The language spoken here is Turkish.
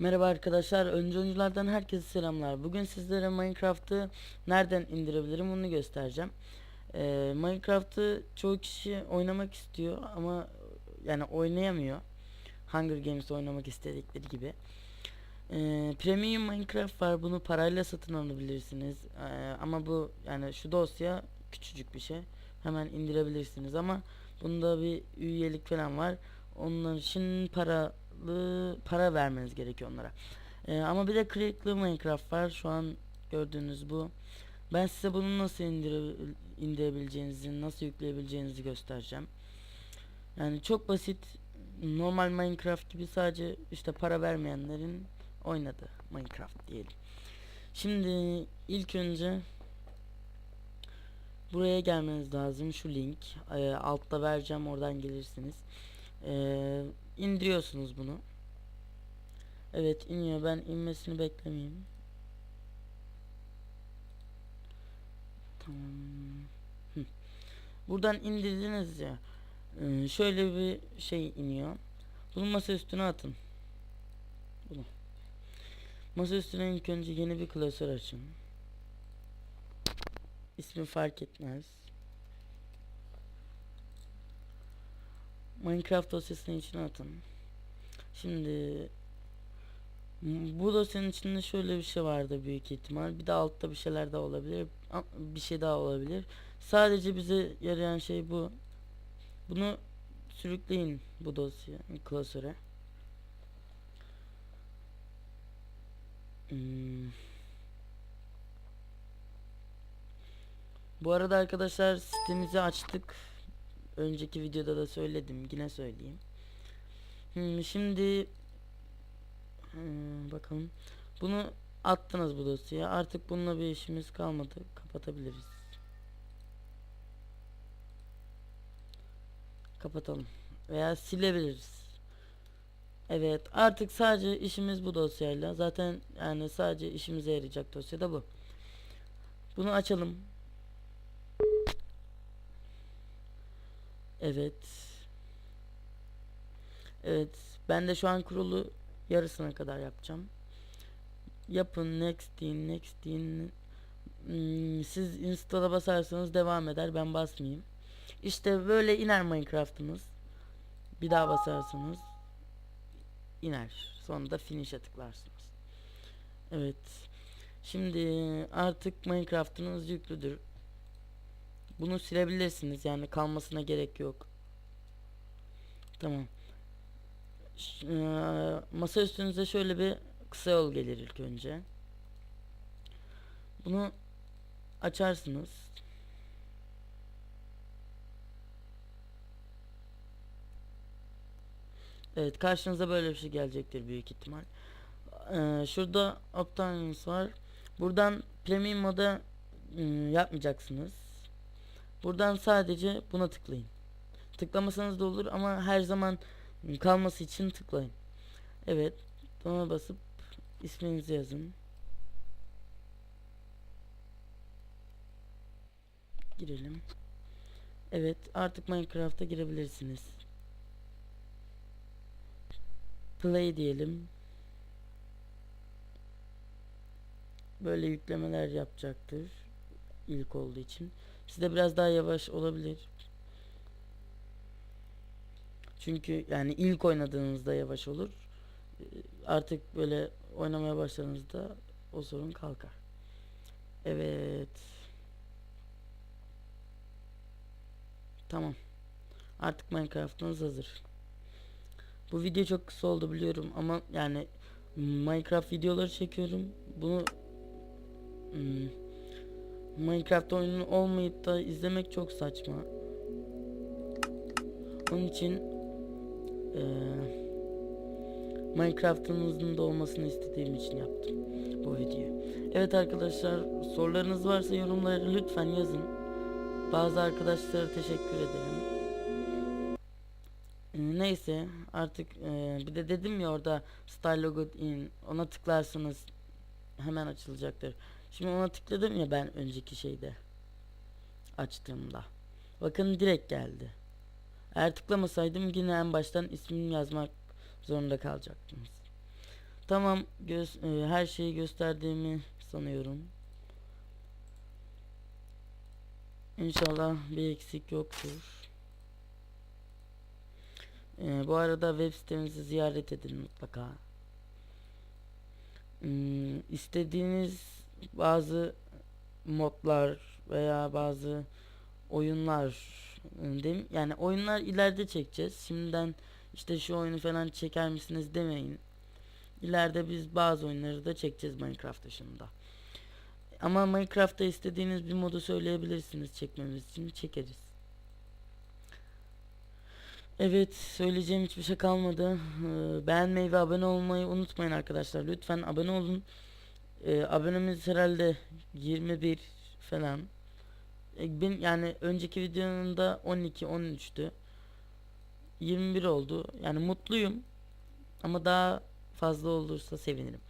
Merhaba arkadaşlar, önce oyunculardan herkese selamlar. Bugün sizlere Minecraft'ı nereden indirebilirim onu göstereceğim. Ee, Minecraft'ı çoğu kişi oynamak istiyor ama yani oynayamıyor. Hunger Games oynamak istedikleri gibi. Ee, Premium Minecraft var, bunu parayla satın alabilirsiniz. Ee, ama bu yani şu dosya küçücük bir şey. Hemen indirebilirsiniz ama bunda bir üyelik falan var. Onlar için paralı para vermeniz gerekiyor onlara. Ee, ama bir de Cracklı Minecraft var. Şu an gördüğünüz bu. Ben size bunu nasıl indire, indirebileceğinizi, nasıl yükleyebileceğinizi göstereceğim. Yani çok basit. Normal Minecraft gibi sadece işte para vermeyenlerin oynadığı Minecraft diyelim. Şimdi ilk önce buraya gelmeniz lazım. Şu link. Ee, altta vereceğim. Oradan gelirsiniz. Ee, indiriyorsunuz bunu. Evet iniyor. Ben inmesini beklemeyeyim. Tamam. Buradan indirdiniz ya. Ee, şöyle bir şey iniyor. Bunu masa üstüne atın. Bunu. Masa üstüne ilk önce yeni bir klasör açın. İsmi fark etmez. Minecraft dosyasının içine atın. Şimdi bu dosyanın içinde şöyle bir şey vardı büyük ihtimal. Bir de altta bir şeyler daha olabilir. Bir şey daha olabilir. Sadece bize yarayan şey bu. Bunu sürükleyin bu dosya klasöre. Hmm. Bu arada arkadaşlar sitemizi açtık. Önceki videoda da söyledim. Yine söyleyeyim. Hmm, şimdi hmm, bakalım. Bunu attınız bu dosyaya. Artık bununla bir işimiz kalmadı. Kapatabiliriz. Kapatalım. Veya silebiliriz. Evet. Artık sadece işimiz bu dosyayla. Zaten yani sadece işimize yarayacak dosya da bu. Bunu açalım. Evet. Evet. Ben de şu an kurulu yarısına kadar yapacağım. Yapın next deyin next deyin. Hmm, siz install'a basarsanız devam eder. Ben basmayayım. İşte böyle iner Minecraft'ınız. Bir daha basarsanız iner. Sonra da finish'e tıklarsınız. Evet. Şimdi artık Minecraft'ınız yüklüdür. Bunu silebilirsiniz yani kalmasına gerek yok. Tamam. Ş- eee, masa üstünüze şöyle bir kısa yol gelir ilk önce. Bunu açarsınız. Evet karşınıza böyle bir şey gelecektir büyük ihtimal. Eee, şurada options var. Buradan premium moda ım, yapmayacaksınız. Buradan sadece buna tıklayın. Tıklamasanız da olur ama her zaman kalması için tıklayın. Evet. Ona basıp isminizi yazın. Girelim. Evet artık Minecraft'a girebilirsiniz. Play diyelim. Böyle yüklemeler yapacaktır. ilk olduğu için. Sizde biraz daha yavaş olabilir. Çünkü yani ilk oynadığınızda yavaş olur. Ee, Artık böyle oynamaya başladığınızda o sorun kalkar. Evet. Tamam. Artık Minecraft'ınız hazır. Bu video çok kısa oldu biliyorum ama yani Minecraft videoları çekiyorum. Bunu hmm, Minecraft oyunu olmayıp da izlemek çok saçma. Onun için eee Minecraft'ınızın da olmasını istediğim için yaptım bu videoyu. Evet arkadaşlar sorularınız varsa yorumlara lütfen yazın. Bazı arkadaşlara teşekkür ederim. Ee, Neyse artık eee, bir de dedim ya orada Style Logo in ona tıklarsanız hemen açılacaktır. Şimdi ona tıkladım ya ben önceki şeyde açtığımda. Bakın direkt geldi. Eğer tıklamasaydım yine en baştan ismimi yazmak zorunda kalacaktınız. Tamam göz e, her şeyi gösterdiğimi sanıyorum. İnşallah bir eksik yoktur. E, bu arada web sitemizi ziyaret edin mutlaka. Hmm, istediğiniz bazı modlar veya bazı oyunlar e, değil mi? Yani oyunlar ileride çekeceğiz. Şimdiden işte şu oyunu falan çeker misiniz demeyin. İleride biz bazı oyunları da çekeceğiz Minecraft dışında. Ama Minecraft'ta istediğiniz bir modu söyleyebilirsiniz çekmemiz için çekeriz. Evet söyleyeceğim hiçbir şey kalmadı. Ee, beğenmeyi ve abone olmayı unutmayın arkadaşlar. Lütfen abone olun. Ee, abonemiz herhalde 21 falan. Ee, ben yani önceki videonun 12 13'tü. 21 oldu. Yani mutluyum. Ama daha fazla olursa sevinirim.